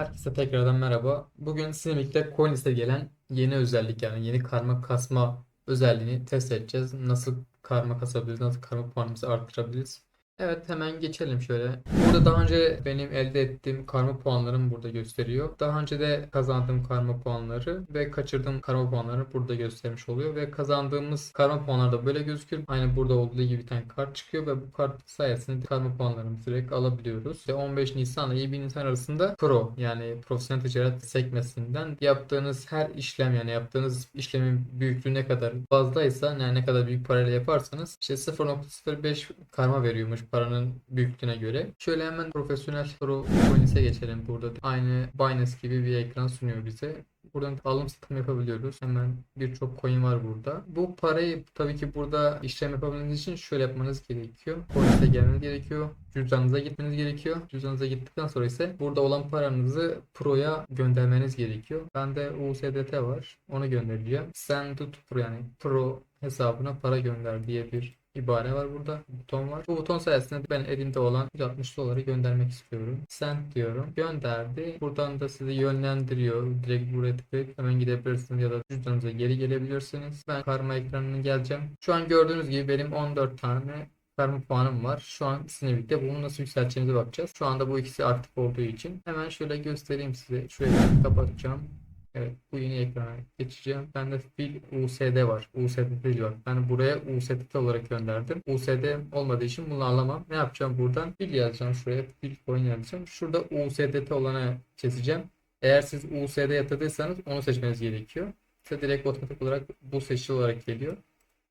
Herkese tekrardan merhaba. Bugün sizinle birlikte CoinList'e gelen yeni özellik yani yeni karma kasma özelliğini test edeceğiz. Nasıl karma kasabiliriz, nasıl karma puanımızı arttırabiliriz. Evet hemen geçelim şöyle. Burada daha önce benim elde ettiğim karma puanlarım burada gösteriyor. Daha önce de kazandığım karma puanları ve kaçırdığım karma puanları burada göstermiş oluyor. Ve kazandığımız karma puanlar da böyle gözüküyor. Aynı burada olduğu gibi bir tane kart çıkıyor ve bu kart sayesinde karma puanlarımızı direkt alabiliyoruz. Ve 15 Nisan ile 20 Nisan arasında Pro yani profesyonel ticaret sekmesinden yaptığınız her işlem yani yaptığınız işlemin büyüklüğü ne kadar fazlaysa yani ne kadar büyük parayla yaparsanız işte 0.05 karma veriyormuş paranın büyüklüğüne göre. Şöyle hemen profesyonel Pro Coins'e geçelim burada. Aynı Binance gibi bir ekran sunuyor bize. Buradan alım satım yapabiliyoruz. Hemen birçok coin var burada. Bu parayı tabii ki burada işlem yapabilmeniz için şöyle yapmanız gerekiyor. Coins'e gelmeniz gerekiyor. Cüzdanınıza gitmeniz gerekiyor. Cüzdanınıza gittikten sonra ise burada olan paranızı Pro'ya göndermeniz gerekiyor. Bende USDT var. Onu göndereceğim. Send to Pro yani Pro hesabına para gönder diye bir ibare var burada. Buton var. Bu buton sayesinde ben elimde olan 160 doları göndermek istiyorum. Send diyorum. Gönderdi. Buradan da sizi yönlendiriyor. Direkt buraya tıklayıp hemen gidebilirsiniz ya da cüzdanınıza geri gelebilirsiniz. Ben karma ekranına geleceğim. Şu an gördüğünüz gibi benim 14 tane karma puanım var. Şu an sizinle birlikte bunu nasıl yükselteceğimize bakacağız. Şu anda bu ikisi aktif olduğu için. Hemen şöyle göstereyim size. Ekranı kapatacağım. Evet bu yeni ekrana geçeceğim. Bende fil USD var. USD değil var. Ben buraya USDT olarak gönderdim. USD olmadığı için bunu alamam. Ne yapacağım buradan? Fil yazacağım şuraya. Fil coin yazacağım. Şurada USDT olana keseceğim. Eğer siz USD yatırdıysanız onu seçmeniz gerekiyor. Size direkt otomatik olarak bu seçili olarak geliyor.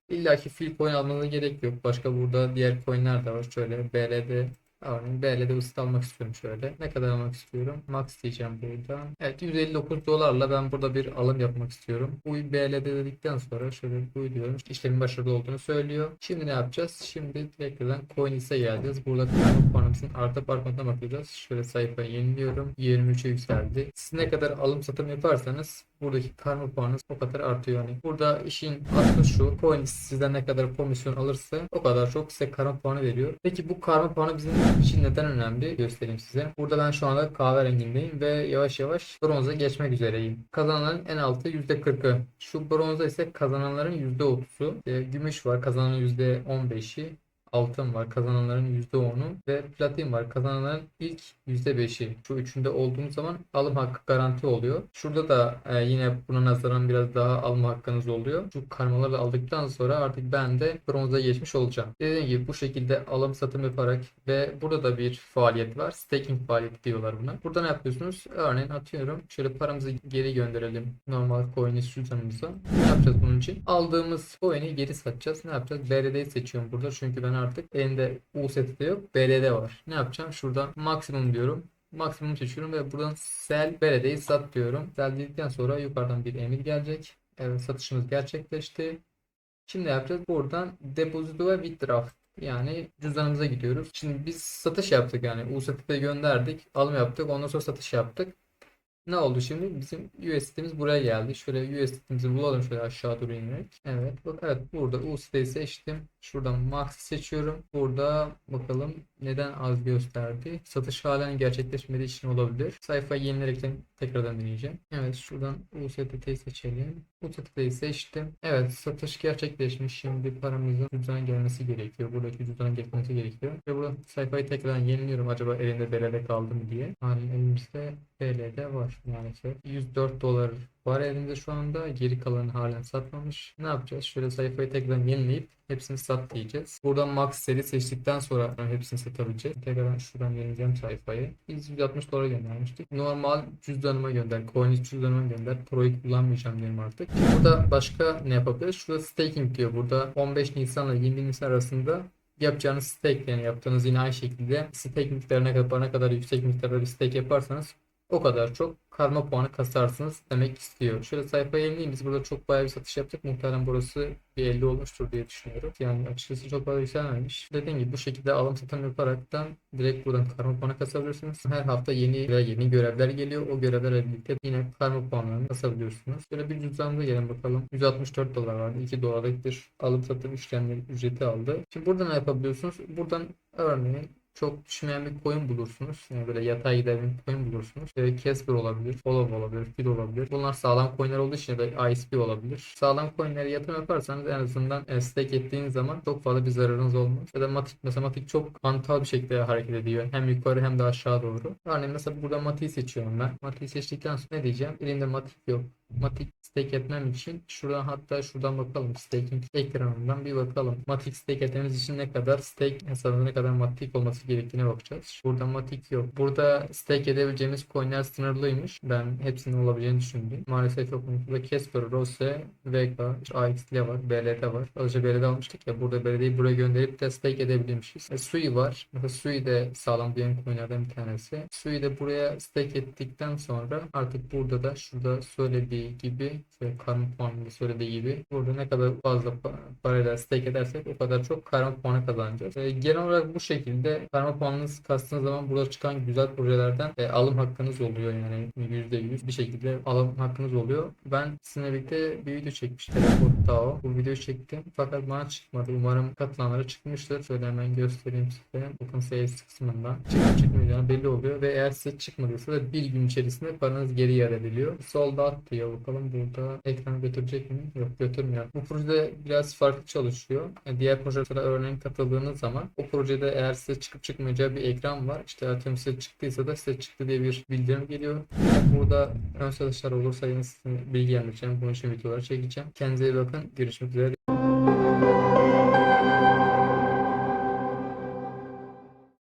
İlla ki fil coin almanıza gerek yok. Başka burada diğer coinler de var. Şöyle BLD Örneğin BL'de ısıt almak istiyorum şöyle. Ne kadar almak istiyorum? Max diyeceğim burada. Evet 159 dolarla ben burada bir alım yapmak istiyorum. Bu BL'de dedikten sonra şöyle bu diyorum. İşlemin başarılı olduğunu söylüyor. Şimdi ne yapacağız? Şimdi tekrardan CoinList'e geleceğiz. Burada karma puanımızın artıp artmadığına bakacağız. Şöyle sayfayı yeniliyorum. 23'e yükseldi. Siz ne kadar alım satım yaparsanız buradaki karma puanınız o kadar artıyor yani. Burada işin aslı şu. CoinList sizden ne kadar komisyon alırsa o kadar çok size karma puanı veriyor. Peki bu karma puanı bizim için neden önemli göstereyim size. Burada ben şu anda kahverengindeyim ve yavaş yavaş bronza geçmek üzereyim. Kazananların en altı %40'ı. Şu bronza ise kazananların %30'u. E, gümüş var kazananın %15'i altın var kazananların %10'u ve platin var kazananların ilk %5'i. Şu üçünde olduğunuz zaman alım hakkı garanti oluyor. Şurada da e, yine buna nazaran biraz daha alma hakkınız oluyor. Şu karmaları aldıktan sonra artık ben de bronza geçmiş olacağım. Dediğim gibi bu şekilde alım satım yaparak ve burada da bir faaliyet var. Staking faaliyeti diyorlar buna. Burada ne yapıyorsunuz? Örneğin atıyorum. Şöyle paramızı geri gönderelim. Normal coin'i cüzdanımıza. Ne yapacağız bunun için? Aldığımız coin'i geri satacağız. Ne yapacağız? BRD'yi seçiyorum burada. Çünkü ben artık elimde USDT yok. BRD var. Ne yapacağım? Şuradan maksimum diyorum. Maksimum seçiyorum ve buradan sell BRD'yi sat diyorum. Sell dedikten sonra yukarıdan bir emir gelecek. Evet satışımız gerçekleşti. Şimdi yapacağız? Buradan depozito ve withdraw yani cüzdanımıza gidiyoruz. Şimdi biz satış yaptık yani USDT'ye gönderdik. Alım yaptık. Ondan sonra satış yaptık. Ne oldu şimdi? Bizim USDT'miz buraya geldi. Şöyle USDT'mizi bulalım şöyle aşağı doğru inerek. Evet. Bak evet burada USDT'yi seçtim. Şuradan Max seçiyorum. Burada bakalım neden az gösterdi. Satış halen gerçekleşmediği için olabilir. Sayfayı yenilerekten tekrardan deneyeceğim. Evet şuradan USDT'yi seçelim. USDT'yi seçtim. Evet satış gerçekleşmiş. Şimdi paramızın cüzdana gelmesi gerekiyor. Buradaki cüzdana gelmesi gerekiyor. Ve burada sayfayı tekrardan yeniliyorum. Acaba elimde BLD kaldı mı diye. Halen elimizde BLD var maalesef. 104 dolar var elimde şu anda. Geri kalanı halen satmamış. Ne yapacağız? Şöyle sayfayı tekrardan yenileyip hepsini sat diyeceğiz. Buradan max seri seçtikten sonra hepsini satabileceğiz. Tekrardan şuradan yenileceğim sayfayı. Biz 160 dolara göndermiştik. Normal cüzdanıma gönder. Coin cüzdanıma gönder. Pro'yu kullanmayacağım diyelim artık. Burada başka ne yapabiliriz? Şurada staking diyor. Burada 15 Nisan ile 20 Nisan arasında yapacağınız stake yani yaptığınız yine aynı şekilde stake miktarına kadar kadar yüksek miktarda bir stake yaparsanız o kadar çok karma puanı kasarsınız demek istiyor. Şöyle sayfaya yenileyim. Biz burada çok bayağı bir satış yaptık. Muhtemelen burası bir 50 olmuştur diye düşünüyorum. Yani açıkçası çok fazla yükselmemiş. Dediğim gibi bu şekilde alım satım yaparaktan direkt buradan karma puanı kasabilirsiniz. Her hafta yeni yeni görevler geliyor. O görevlerle birlikte yine karma puanlarını kasabiliyorsunuz. Şöyle bir cüzdanımıza gelin bakalım. 164 dolar vardı. 2 dolarlık bir alım satım işlemleri ücreti aldı. Şimdi burada ne yapabiliyorsunuz? Buradan örneğin çok düşmeyen bir coin bulursunuz. Yani böyle yatay giden bir coin bulursunuz. Böyle Casper olabilir, Follow olabilir, Fid olabilir. Bunlar sağlam coinler olduğu için da ISP olabilir. Sağlam coinlere yatırım yaparsanız en azından e, stake ettiğiniz zaman çok fazla bir zararınız olmaz. Ya da Matic mesela Matic çok hantal bir şekilde hareket ediyor. Hem yukarı hem de aşağı doğru. Örneğin mesela burada Matic'i seçiyorum ben. Matic'i seçtikten sonra ne diyeceğim? Elimde Matic yok. Matic stake etmem için şuradan hatta şuradan bakalım staking ekranından bir bakalım. Matic stake etmemiz için ne kadar stake hesabında ne kadar Matic olması gerektiğine bakacağız. Burada Matic yok. Burada stake edebileceğimiz coinler sınırlıymış. Ben hepsinin olabileceğini düşündüm. Maalesef yok. Burada Casper, Rose, işte AXL var, BLD var. Azıcık BLD almıştık ya. Burada BLD'yi buraya gönderip de stake edebilmişiz. E, Sui var. Mesela Sui de sağlam diyen coinlerden bir tanesi. Sui de buraya stake ettikten sonra artık burada da şurada söylediği gibi şöyle karma puanında söylediği gibi burada ne kadar fazla pa- parayla stake edersek o kadar çok karma puanı kazanacağız. E, genel olarak bu şekilde karma puanınız kastığınız zaman burada çıkan güzel projelerden e, alım hakkınız oluyor yani %100 bir şekilde alım hakkınız oluyor. Ben sizinle birlikte bir video çekmiştim. DAO. Bu videoyu çektim. Fakat bana çıkmadı. Umarım katılanlara çıkmıştır. Şöyle hemen göstereyim size. Open Sales kısmından. Çıkıp çıkmayacağını belli oluyor ve eğer size çıkmadıysa da bir gün içerisinde paranız geri iade ediliyor. Solda at diyor. Bakalım burada ekranı götürecek mi? Yok götürmüyor. Bu projede biraz farklı çalışıyor. Yani diğer projelere örneğin katıldığınız zaman o projede eğer size çıkıp çıkmayacağı bir ekran var. İşte atıyorum size çıktıysa da size çıktı diye bir bildirim geliyor. Burada ön satışlar olursa yine size bilgilendireceğim. Bunun için videolar çekeceğim. Kendinize iyi bakın. Görüşmek üzere.